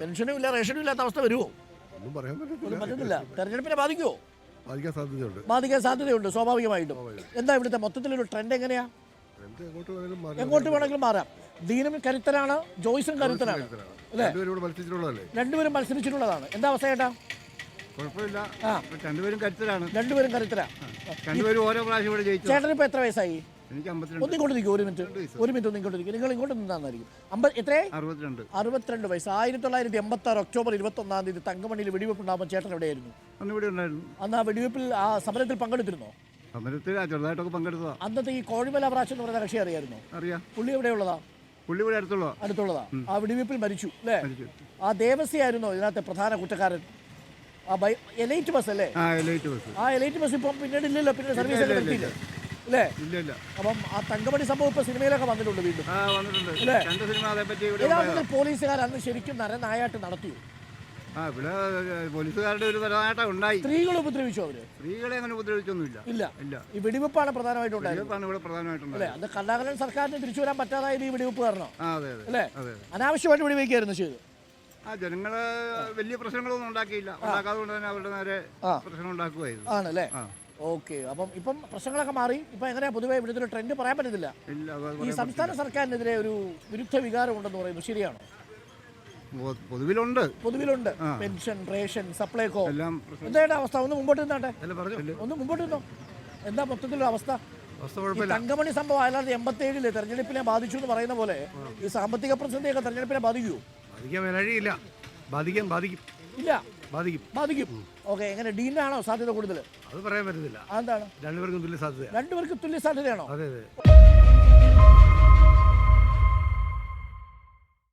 പെൻഷനും ഇല്ല. റേഷനും ഇല്ലാത്ത അവസ്ഥ വരുമോ ഒന്നും പറയാൻ ഒന്നും പറ്റത്തില്ല. പറ്റുന്നില്ല തെരഞ്ഞെടുപ്പിനെ ബാധിക്കുമോ ബാധിക്കാൻ സാധ്യതയുണ്ട്. ബാധിക്കാൻ സാധ്യതയുണ്ട് സ്വാഭാവികമായിട്ടും. എന്താ ഇവിടുത്തെ മൊത്തത്തിലൊരു ട്രെൻഡ് എങ്ങനെയാ? എന്ത് എങ്ങോട്ട് വേണേലും മാറി. എങ്ങോട്ട് വേണമെങ്കിലും മാറാം. ദീനും കരുത്തനാണ് ജോയ്സും കരുത്തനാണ് അല്ലേ? രണ്ടുപേരും മത്സരിച്ചിട്ടുള്ളതല്ലേ? രണ്ടുപേരും മത്സരിച്ചിട്ടുള്ളതാണ്. എന്താ അവസ്ഥ ചേട്ടാ? കുഴപ്പമില്ല. ആ. രണ്ടുപേരും കരുത്തരാണ്. രണ്ടുപേരും കരുത്തരാ. രണ്ടുപേരും ഓരോ പ്രാവശ്യം ഇവിടെ ജയിച്ചു. ചേട്ടന് ഇപ്പൊ എത്ര വയസ്സായി? ഒന്നിങ്ങോട്ട് നിൽക്കും ഒരു മിനിറ്റ്. ഒരു മിനിറ്റ് ഒന്നിങ്ങോട്ട് നിൽക്കും നിങ്ങൾ ഇങ്ങോട്ട് നിന്നാന്നായിരിക്കും അമ്പത് എത്രേ അറുപത്തിരണ്ട്. അറുപത്തിരണ്ട് വയസ്സ്. ആയിരത്തി തൊള്ളായിരത്തി എൺപത്തി ആറ് ഒക്ടോബർ ഇരുപത്തി ഒന്നാം തീയതി തങ്കമണിയിൽ വെടിവെപ്പ് ഉണ്ടാകുമ്പോൾ ചേട്ടൻ എവിടെയായിരുന്നു? അന്ന് ഇവിടെ ഉണ്ടായിരുന്നു. അന്ന് ആ വെടിവെപ്പിൽ ആ സമരത്തിൽ പങ്കെടുത്തിരുന്നോ? സമരത്തിൽ ചെറുതായിട്ടൊക്കെ പങ്കെടുത്തതാ. അന്നത്തെ ഈ കോഴിമല പ്രാശ് എന്ന് പറയുന്ന കക്ഷി അറിയായിരുന്നു? അറിയാം. പുള്ളി എവിടെയുള്ളതാ പുള്ളി ഇവിടെ അടുത്തുള്ള അടുത്തുള്ളതാ. ആ വെടിവെപ്പിൽ മരിച്ചു അല്ലേ. ആ ദേവസ്യായിരുന്നോ ഇതിനകത്തെ പ്രധാന കുറ്റക്കാരൻ? ആ ബൈ എലൈറ്റ് ബസ് അല്ലേ? ആ എലൈറ്റ് ബസ്. ആ എലൈറ്റ് ബസ് ഇപ്പം പിന്നീട് ഇല്ലല്ലോ പിന്നീട് സർവീസ് അല്ലേ? ഇല്ല ഇല്ല. അപ്പം ആ തങ്കമണി സംഭവം ഇപ്പൊ സിനിമയിലൊക്കെ വന്നിട്ടുണ്ട് വീണ്ടും. ഇല്ലേ? രണ്ട് സിനിമ അതേപ്പറ്റി ഇവിടെ. യഥാർത്ഥത്തിൽ പോലീസുകാർ അന്ന് ശരിക്കും നരനായാട്ട് നടത്തിയോ? ആ ഇവിടെ പോലീസുകാരുടെ ഒരു തലനാട്ടം ഉണ്ടായി. സ്ത്രീകൾ ഉപദ്രവിച്ചു അവർ? സ്ത്രീകളെ അങ്ങനെ ഉപദ്രവിച്ചൊന്നുമില്ല. ഇല്ല. ഇല്ല. ഈ വെടിവെപ്പാണ് പ്രധാനമായിട്ടും ഉണ്ടായത്. ഇതാണ് ഇവിടെ പ്രധാനമായിട്ടുണ്ടായത്. അല്ലേ? അത് കർണാകരൻ സർക്കാരിന് തിരിച്ചു വരാൻ പറ്റാതായത് ഈ വെടിവെപ്പ് കാരണം. ആ അതെ അതെ. അല്ലേ? അതെ അനാവശ്യമായിട്ട് വെടിവെക്കായിരുന്നു ചെയ്തു ആ ജനങ്ങൾ വലിയ പ്രശ്നങ്ങളൊന്നും ഉണ്ടാക്കിയില്ല. ഉണ്ടാക്കാതെ കൊണ്ട് തന്നെ അവരുടെ നേരെ ആ. പ്രശ്നം ഉണ്ടാക്കുമായിരുന്നു ആണല്ലേ? ആ. ഓക്കെ. അപ്പം ഇപ്പം പ്രശ്നങ്ങളൊക്കെ മാറി. ഇപ്പം എങ്ങനെയാ പൊതുവെ ഇവിടുത്തെ ഒരു ട്രെൻഡ് പറയാൻ പറ്റത്തില്ല? ഈ സംസ്ഥാന സർക്കാരിനെതിരെ ഒരു വിരുദ്ധ വികാരം ഉണ്ടെന്ന് പറയുന്നു ശരിയാണോ പൊതുവിലുണ്ട്. പൊതുവിലുണ്ട്. Pension ration Supplyco. എല്ലാം പ്രശ്നം. എന്താ അവസ്ഥ? ഒന്ന് മുമ്പോട്ട് നിന്നാട്ടെ. ഒന്ന് മുമ്പോട്ട് നിന്നോ. എന്താ മൊത്തത്തിലുള്ള അവസ്ഥ? തങ്കമണി സംഭവം അല്ലാതെ എൺപത്തി ഏഴിൽ തെരഞ്ഞെടുപ്പിനെ ബാധിച്ചു എന്ന് പറയുന്ന പോലെ ഈ സാമ്പത്തിക പ്രതിസന്ധിയൊക്കെ തെരഞ്ഞെടുപ്പിനെ ബാധിക്കുമോ ബാധിക്കാൻ വഴിയില്ല ബാധിക്കാൻ ബാധിക്കും. ഇല്ല. ബാധിക്കും. ബാധിക്കും. ഓക്കെ എങ്ങനെ? ഡീനാണോ സാധ്യത കൂടുതൽ അത് പറയാൻ പറ്റത്തില്ല. അതെന്താണ്? രണ്ടുപേർക്കും തുല്യ സാധ്യത രണ്ടുപേർക്ക് തുല്യ സാധ്യതയാണോ? അതെ അതെ.